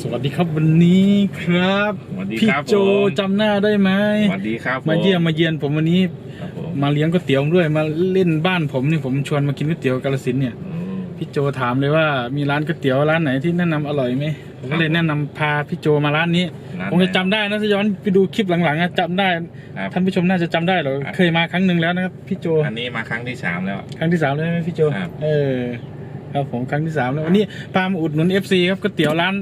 สวัสดีครับวันนี้ครับสวัสดีพี่ครับโจผม จำหน้าได้ไหมสวัสดีครับมาเยี่ยมมาเยียนผมวันนี้ครับผมมาเลี้ยงก๋วยเตี๋ยวด้วยมาเล่นบ้านผมนี่ผมชวนมากินก๋วยเตี๋ยวกาลสินธุ์เนี่ยอืม พี่โจถามเลยว่ามีร้านก๋วยเตี๋ยวร้านไหนที่แนะนำอร่อยไหมผมก็เลยครับแนะนำพาพี่โจมาร้านนี้ร้านไหนผมจะจำได้นะถ้าย้อนไปดูคลิปหลังๆอะจำได้ครับท่านผู้ชมน่าจะจำได้เหรอครับ เคยมาครั้งหนึ่งแล้วนะครับพี่โจอันนี้มาครั้งที่สามแล้ว ครั้งที่สามเลยไหมพี่โจครับ เออ ครับผมครั้งที่สามแล้ววันนี้พามาอุดหนุนเอฟซีครับก๋วยเตี๋ยวร้าน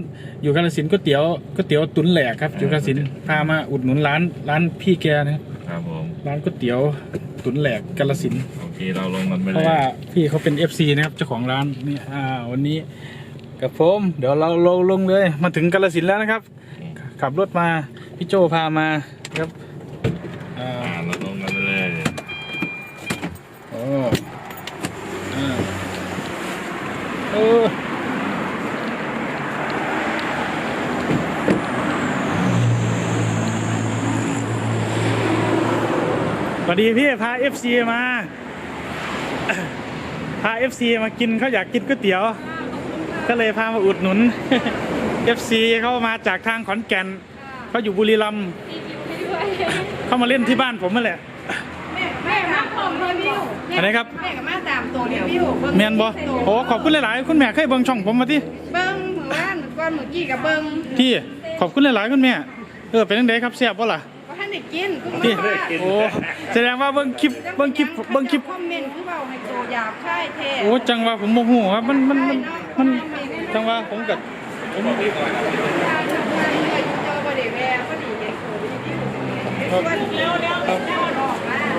อยู่กาฬสินธุ์ก๋วยเตี๋ยวก๋วยเตี๋ยวตุ๋นแหลกครับอยู่กาฬสินธุ์พามาอุดหนุนร้านร้านพี่แกนะครับครับผมร้านก๋วยเตี๋ยวตุ๋นแหลกกาฬสินธุ์โอเคเราลงกันไปเพเลยราะว่าพี่เขาเป็นเอฟซีนะครับเจ้าของร้านนี่อ่าวันนี้กับผมเดี๋ยวเราลงลงเลย มาถึงกาฬสินธุ์แล้วนะครับ ขับรถมาพี่โจพามาครับ เออสวัสดีพี่พาเอฟซีมา พาเอฟซีมากินเขาอยากกินก๋วยเตี๋ยว ก็เลยพามาอุดหนุนเอฟซีเขามาจากทางขอนแก่นเขาอยู่บุรีรัมย์เขามาเล่นที่บ้านผมนั่นแหละ แม่แม่มาผมเลยพี่ อันไหนครับ แม่กับแม่ตามตัวเนี่ยพี่แมนบอโอ้ขอบคุณหลายๆ คุณแม่เคยเบิ่งช่องผมมาที่เบิ้งมือว่านก้อนมือกี้กับเบิ้งที่ขอบคุณหลายๆ คุณแม่ เออเป็นยังไงครับแซ่บป่ะล่ะก็ท่านได้กินกูที่มาว่าโอ้แสดงว่าเบิ่งคลิปเบิ่งคลิปเบิ่งคลิปคอมเมนต์คือเบาให้โตหยาบค่ายเท่โอ้จังว่าผมโมโหครับมันมันมันมันจังว่าผมกับผมเจอประเดี๋ยวแม่ก็ดีเลยโควิดที่ผมเนี่ยเร็วเร็วเร็วออกมา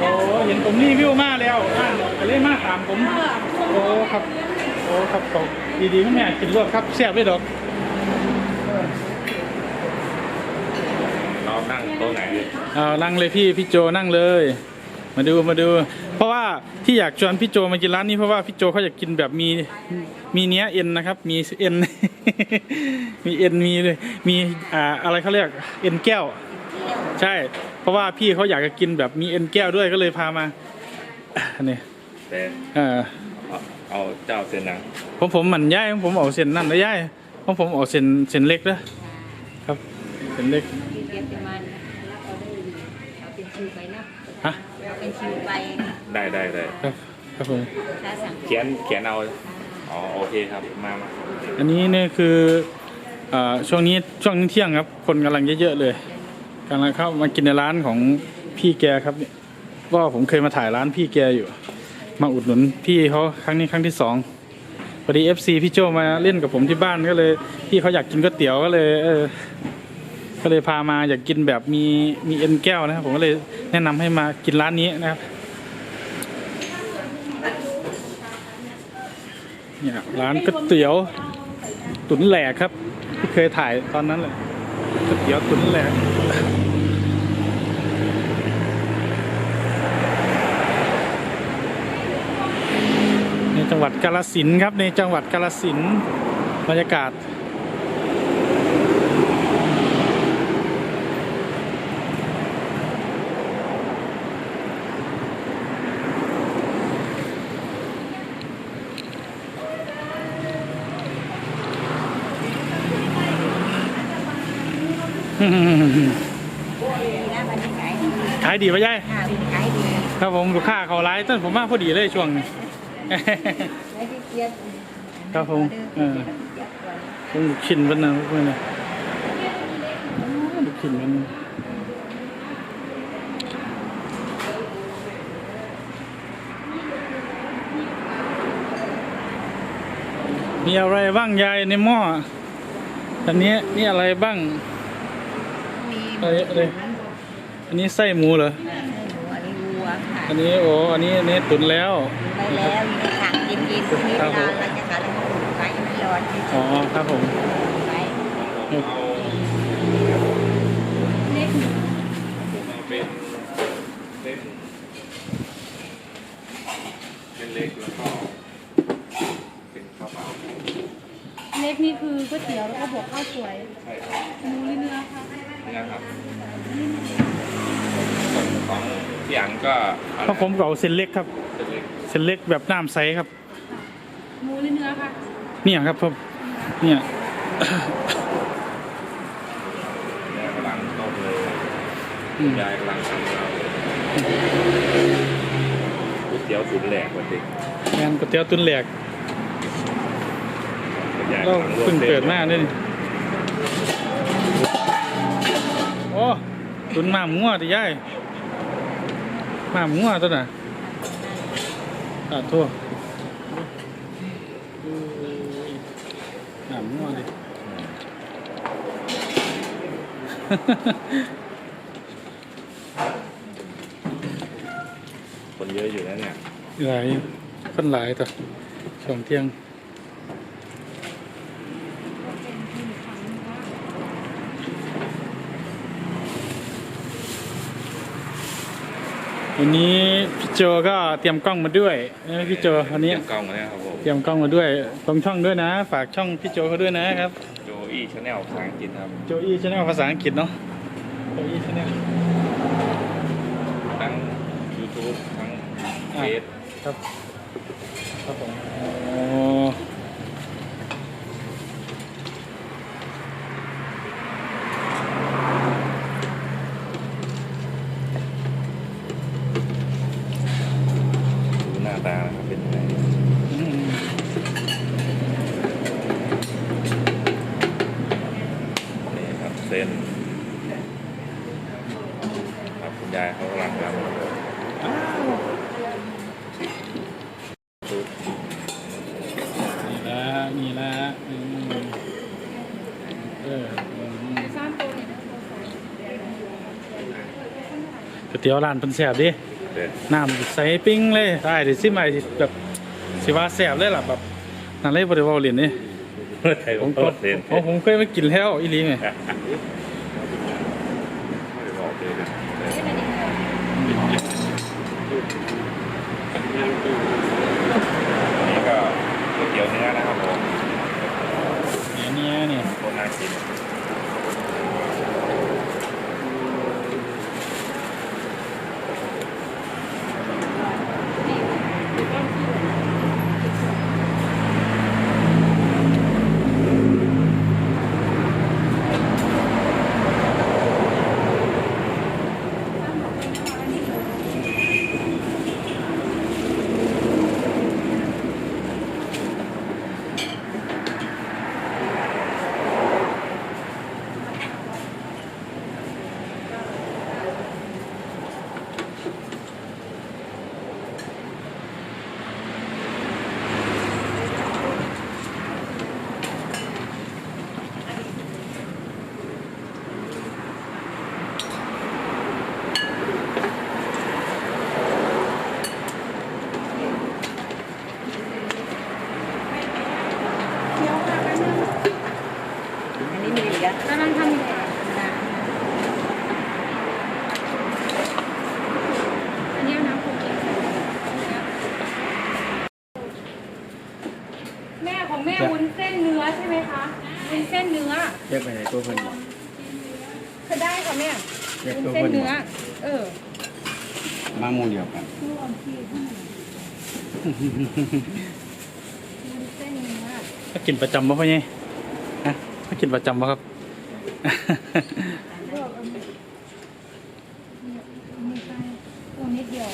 โอ้เห็นผมรีวิวมาแล้วอ่านก็เลยมาถามผม โอ้ครับ โอ้ครับขอบดีๆคุณแม่กินรวดครับแซ่บเลยดอกเรานั่งโต๊ะไหนเอานั่งเลยพี่พี่โจนั่งเลย มาดูมาดู เพราะว่าที่อยากชวนพี่โจมากินร้านนี้เพราะว่าพี่โจเขาอยากกินแบบมีมีเนื้อเอ็นนะครับ มีเอ็น มีเอ็นมีเลยมีอ่าอะไรเขาเรียกเอ็นแก้ว ใช่ เพราะว่าพี่เขาอยากจะกินแบบมีเอ็นแก้วด้วยก็เลยพามาอันนี้แต่เออเอาเอาเจ้าเส้นหนังผมผมหมันย่ายผมเอาเส้นนั่นนะย่ายเพราะผมเอาเส้นเส้นเล็กนะครับเส้นเล็กเรียนประมาณเราได้เอาเป็นคิวไปเนาะฮะเอาเป็นคิวไปได้ได้ได้ครับครับผมถ้าสั่งเขียนเขียนเอาอ๋อโอเคครับมามาอันนี้เนี่ยคือเอ่อช่วงนี้ช่วงเที่ยงครับ คนกำลังเยอะๆเลย กำลังเข้ามากินในร้านของพี่แกครับว่าผมเคยมาถ่ายร้านพี่แกอยู่ มาอุดหนุนพี่เขาครั้งนี้ครั้งที่สองพอดีเอฟซีพี่โจมาเล่นกับผมที่บ้านก็เลย พี่เขาอยากกินก๋วยเตี๋ยวก็เลยเออก็เลยพามาอยากกินแบบมีมีเอ็นแก้วนะครับผมก็เลยแนะนำให้มากินร้านนี้นะครับเนี่ยร้านก๋วยเตี๋ยว ตุ๋นแหลกครับที่เคยถ่ายตอนนั้นเลย ก๋วยเตี๋ยวตุ๋นแหลกในจังหวัดกาลสินครับในจังหวัดกาลสินบรรยากาศ ดีนะวันนี้ ขายดีขายดีปะยายค่ะขายดีครับผมลูกค้าเขาไลฟ์ต้นผมมาพอดีเลยช่วงนี้ไม่ได้เกียดครับผมเออผมลูกชิ้นมันนะพวกนี้ลูกชิ้นมันมีอะไรบ้างยายในหม้ออันนี้นี่อะไรบ้างมี อะไรอะไรอันนี้ไส้หมูเหรอหมูอันนี้วัวค่ะอันนี้โอ้อันนี้อันนี้ตุ๋นแล้วได้แล้วมีถังเย็นๆที่นี่เวลาเราจะขายเราก็ขายยังไม่ร้อนอ๋อครับผมขายเอาเอาเป็นเส้นเส้นเล็กแล้วก็เป็นข้าวเปล่าเล็กนี่คือก๋วยเตี๋ยวแล้วก็บวกข้าวสวยใช่ครับหมูหรือเนื้อคะ นี่นะครับส่วนของที่อันก็เอาเพราะผมก็เอาเส้นเล็กครับเส้นเล็กเส้นเล็กแบบน้ำใสครับ หมูหรือเนื้อคะเนี่ยครับผมเนี่ยแม่กำลังต้มเลยอืมยายกำลังทำเราก๋วยเตี๋ยวสุดแหลกวันเด็กงานก๋วยเตี๋ยวตุนแหลกยายเรากำลังลวกเพิ่งส้นเปิดมาเนี่ยนี่ ตุนหมาหมัวดิยายหมาหมัวตัวน่ะอ่าโทั่วหมาหมัวดิคนเยอะอยู่นะเนี่ยหลายคนหลายต่อสองเที่ยง วันนี้พี่โจก็เตรียมกล้องมาด้วยนะพี่โจวันนี้เตรียมกล้องมาเนี่ยครับผมเตรียมกล้องมาด้วยตรงช่องด้วยนะ ฝากช่องพี่โจเขาด้วยนะครับโจอี้ชาแนลภาษาอังกฤษครับโจอี้ชาแนลภาษาอังกฤษเนาะโจอี้ชาแนลทั้ง YouTube ทั้งเฟซครับครับผมอ๋อ ดูหน้าตานะครับเป็นยังไง อืม นี่ครับเส้นครับคุณยายเขากำลังทำชุด นี่ละนี่ละอืมเอออืม สร้างตัวเนี่ย ก๋วย เตี๋ยวร้านเป็นแสบดิเด็ดน้ำใสปิ้งเลยได้เดี๋ยวซิใหม่แบบสิว่าแสบเลยล่ะแบบนั่นเลยบริวารเรียนนี่ใครผมก็ก็เส้นผมผมเคยมากินแล้วอีหลีไงไม่บอกเลยนะนี่ก็ก๋วยเตี๋ยวเนื้อนะครับผมเนี่ยเนี่ยเนี่ยโคตรน่ากินอันนี้มีเหลือกำลังทำอยู่อันนี้เอาน้ำผงเขียวใส่ แม่ของแม่วุ้นเส้นเนื้อใช่ไหมคะวุ้นเส้นเนื้อเรียกไปไหนตัวเพิ่นคือได้ค่ะแม่เรียกวุ้นตัวเส้นเพิ่นเนื้อเออ มาหมูเดียวกันวุ้นเส้นเนื้อถ้ากินประจำบ่พ่อไงฮะถ้ากินประจำบ่ครับ ลวกเอาเนี่ยนี่ใส่ตัวนิดเดียว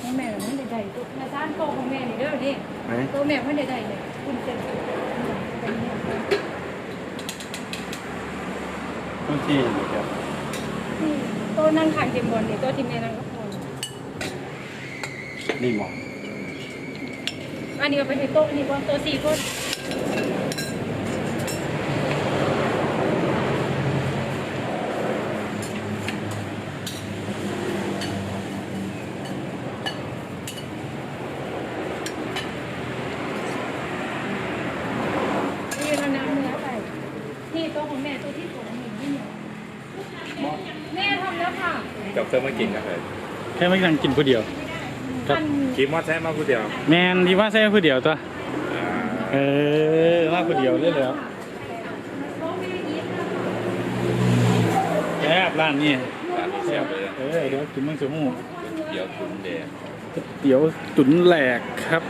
แล้วแม่มันได้ได้ตัวนาซานโตของแม่นี่เด้อดิไหนตัวแม่มันได้ได้เนี่ยคุณเส้นเป็นเนี่ย ต้องที่ครับนี่ตัวนั่งขางเต็มบอลนี่ตัวทีมแม่นั่งก็พอนี่หมออันนี้เอาไปให้โต๊ะนี่ก่อนโต๊ะสี่คนนี่เอาน้ำเนื้อใส่นี่โต๊ะของแม่โต๊ะที่สองหนึ่งที่เหนียวแม่ทำแล้วค่ะ กับเติมมากินกันเลย แค่ไม่นั่งกินผู้เดียวครับอันขี่มอเตอร์ไซค์มาผู้เดียวแมนที่ว่าใช่ผู้เดียวตัวอ่าเออมาผู้เดียวเลยแล้วแซ่บร้านนี้ร้านนี้แซ่เสียบบเลยเออเดี๋ยวกินมังสมูเดี๋ยวคุณเดชเดี๋ยวตุ๋นแหลกครับ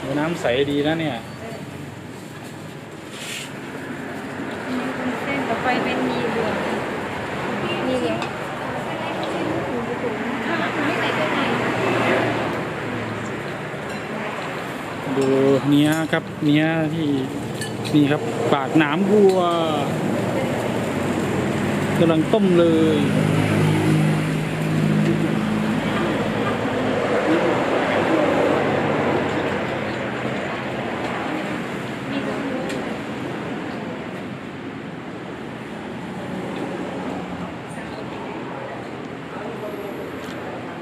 เน้ำใสดีนะเนี่ย เส้นต่อไปเป็นมีเหลืองมีเหลือง ข้าวหลังคุณไม่ใส่เครื่องใน ดูเนี้ย ครับ เนี้ยที่นี่ครับปากหนามวัวกำลังต้มเลย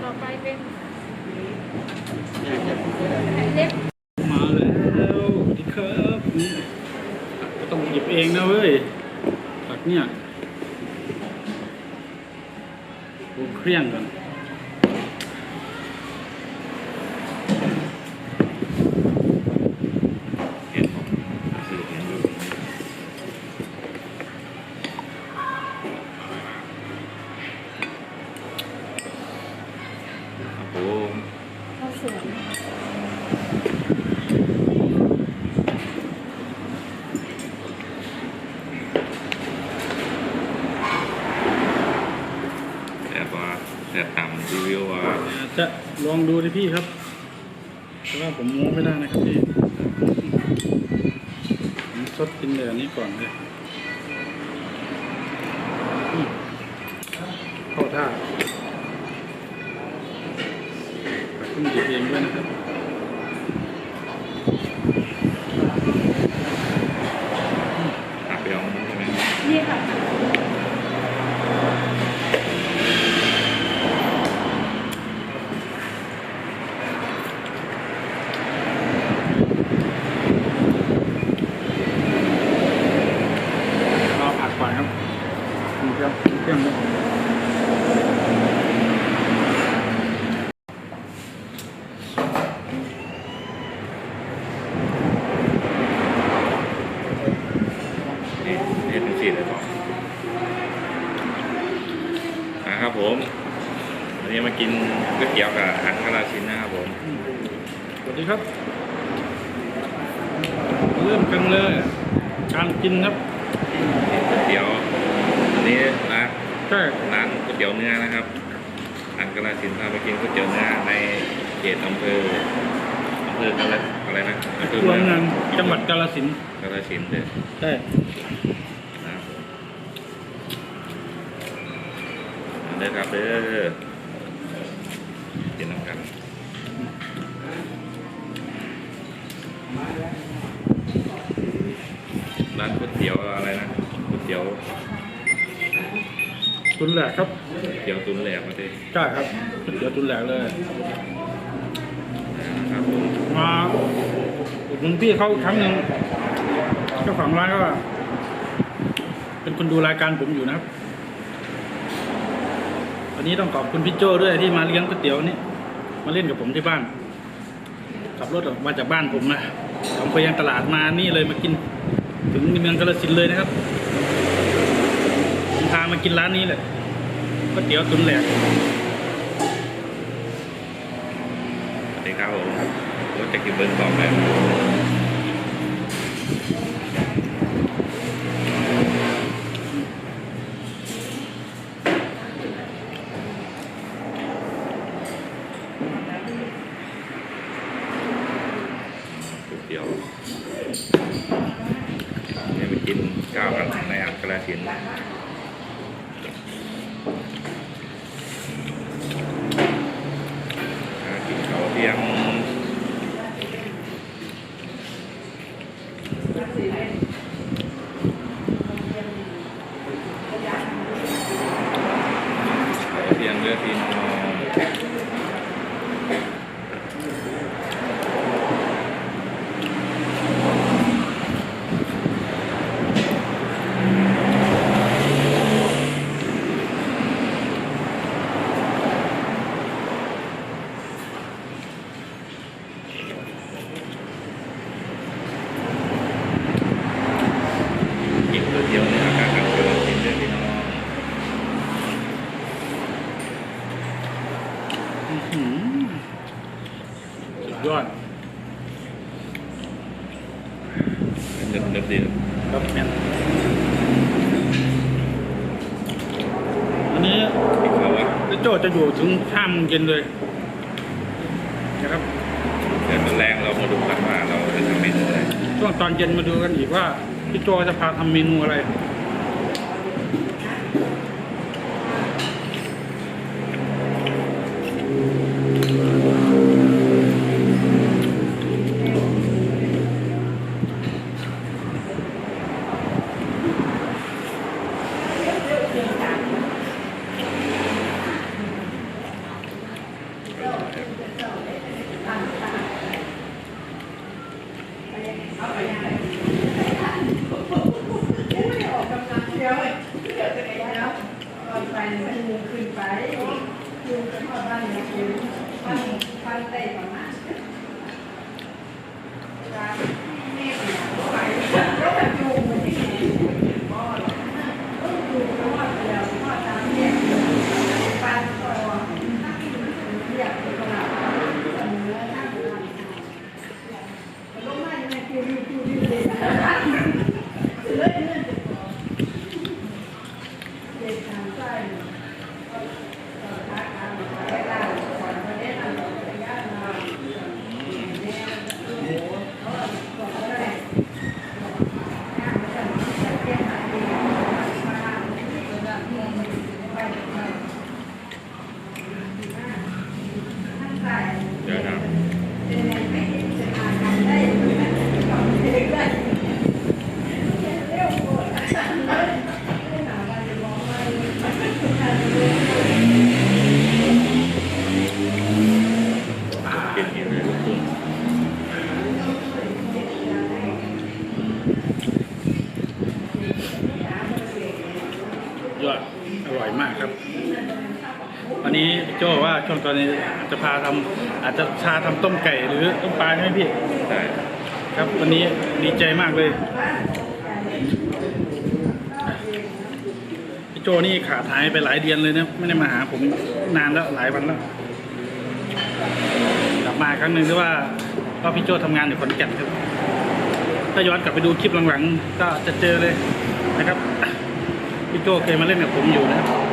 ต่อไปเป็นเล็บ มาแล้วสวัสดีครับนี่ก็ต้องหยิบเองนะเว้ยผักเนี่ยดูเครื่องก่อน เห็นผมคือเห็นอยู่ครับผม ข้าวสวย แต่ว่าแต่ต่ำรีวิวว่า อาจจะ ลองดูดิพี่ครับแต่ว่าผมโม้ไม่ได้นะครับพี่ผมซดกินเลยอันนี้ก่อนเลยเข้าท่าต้องหยิบเองด้วยนะครับหักไปเอาใช่ไหมนี่ค่ะ รอผักก่อนครับนี่ครับเครื่องครับ นี่เห็นเป็นสีเลยก่อนนะครับผมวันนี้มากินก๋วยเตี๋ยวกับอาหารกระลาชินนะครับผม สวัสดีครับ เริ่มกันเลยการกินครับก๋วยเตี๋ยวอันนี้นะใช่ร้านก๋วยเตี๋ยวเนื้อนะครับอันกระสินธุ์พาไปกินก๋วยเตี๋ยวเนื้อในเขตอำเภออำเภออะไรอะไรนะอำเภอตัวเมืองเมืองจังหวัดกาฬสินธุ์กระสินธุ์เลยใช่นะครับผมเด้อครับเด้อ อะไรนะก๋วยเตี๋ยวตุนแหลกครับก๋วยเตี๋ยวตุ้นแหลกมาดิใช่ครับเดี๋ยวตุนแหลกเลยครับผมมาอุดหนุนพี่เขาอีกครั้งหนึ่งเจ้าของร้านก็เป็นคนดูรายการผมอยู่นะครับวันนี้ต้องขอบคุณพี่โจ้ด้วยที่มาเลี้ยงก๋วยเตี๋ยวนี่มาเล่นกับผมที่บ้านขับรถออกมาจากบ้านผมนะผมไปยังตลาดมานี่เลยมากิน ถึงเมืองกาลสินเลยนะครับผมพามากินร้านนี้เลยก๋วยเตี๋ยวตุ๋นแหลกสวัสดีครับผมรถจะกินเบิร์นสองแล้วก๋วยเตี๋ยวเนี่ยไปกินข้าวกันในอ่างกระสินธุ์อ่ากินข้าวเที่ยง เรียนเลือกทีมมอง นึบนึบดี ครับแม่นอันนี้ ที่เขาว่า พี่โจจะอยู่ถึงห้าโมงเย็นเลยนะครับเดี๋ยวตอนแรกเรามาดูกันว่าเราจะทำเมนูอะไรช่วงตอนเย็นมาดูกันอีกว่าพี่โจจะพาทำเมนูอะไร ทำอาจจะชาทำต้มไก่หรือต้มปลาใช่ไหมพี่ได้ครับวันนี้ดีใจมากเลยพี่โจนี่ขาดหายไปหลายเดือนเลยนะไม่ได้มาหาผมนานแล้วหลายวันแล้วกลับมาครั้งหนึ่งที่ว่าก็พี่โจทำงานอยู่ขอนแก่นครับถ้าย้อนกลับไปดูคลิปหลังๆ ก็จะเจอเลยนะครับพี่โจเคยมาเล่นกับผมอยู่นะครับ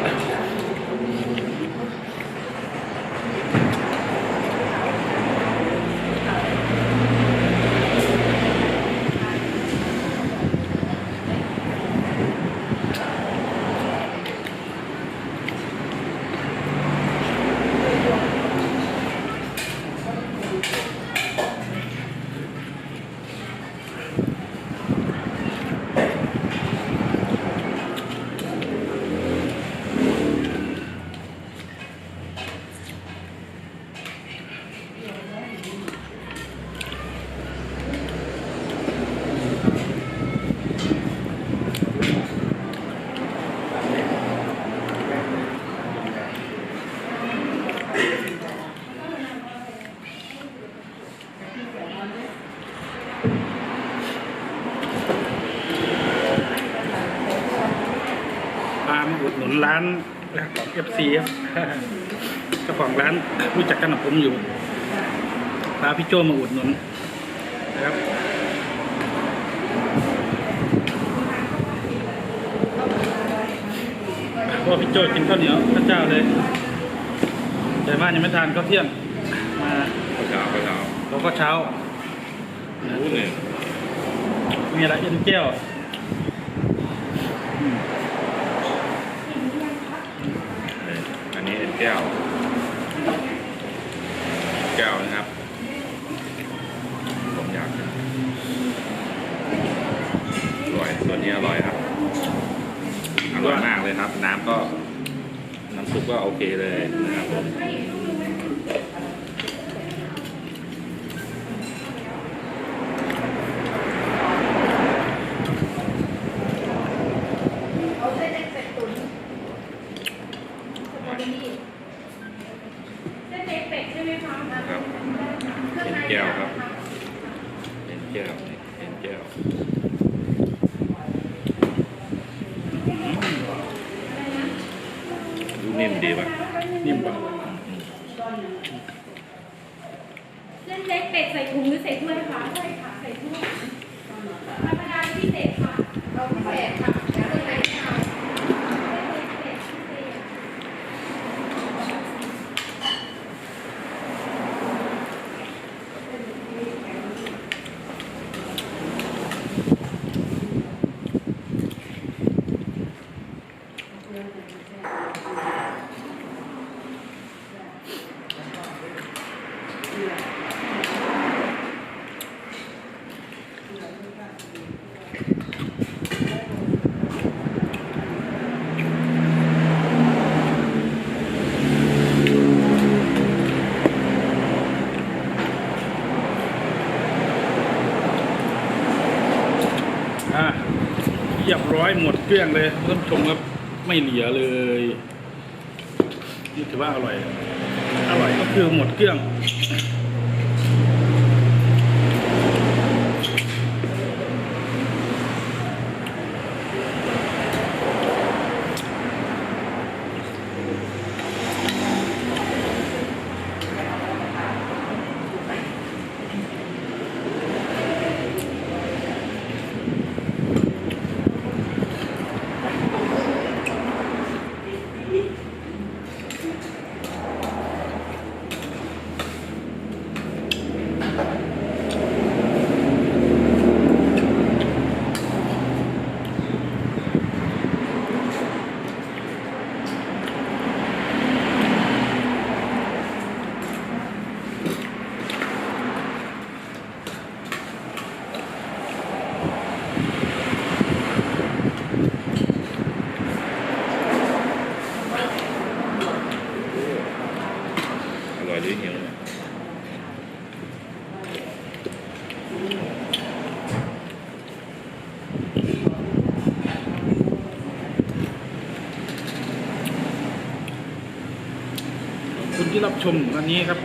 ร้านของเอฟซีครับเจ้าของร้านรู้จักกันกับผมอยู่พาพี่โจมาอุดหนุนนะครับเพราะว่าพี่โจกินข้าวเหนียวข้าวเจ้าเลย แต่บ้านยังไม่ทานข้าวเที่ยง มาข้าวเช้าข้าวเช้าเราก็เช้ารู้เลยมีอะไรเอ็นแก้ว อันนี้เอ็นแก้ว แก้วนะครับ ผมอยากอร่อยตัวนี้อร่อยครับ อร่อยมากเลยครับ น้ำก็ น้ำซุปก็โอเคเลยนะครับผม เส้นเล็กเป็ดใช่ไหมคะ ครับเอ็นแก้วครับเอ็นแก้วนี่เอ็นแก้ว ดูนิ่มดีป่ะ นิ่มกว่า เส้นเล็กเป็ดใส่ถุงหรือใส่ถ้วยคะใช่ค่ะใส่ถ้วยธรรมดา เรียบร้อยหมด เกลี้ยงเลยท่านผู้ชมครับไม่เหลือเลยนี่ถือว่าอร่อย อร่อยก็คือหมดเกลี้ยง ที่รับชมวันนี้ครับ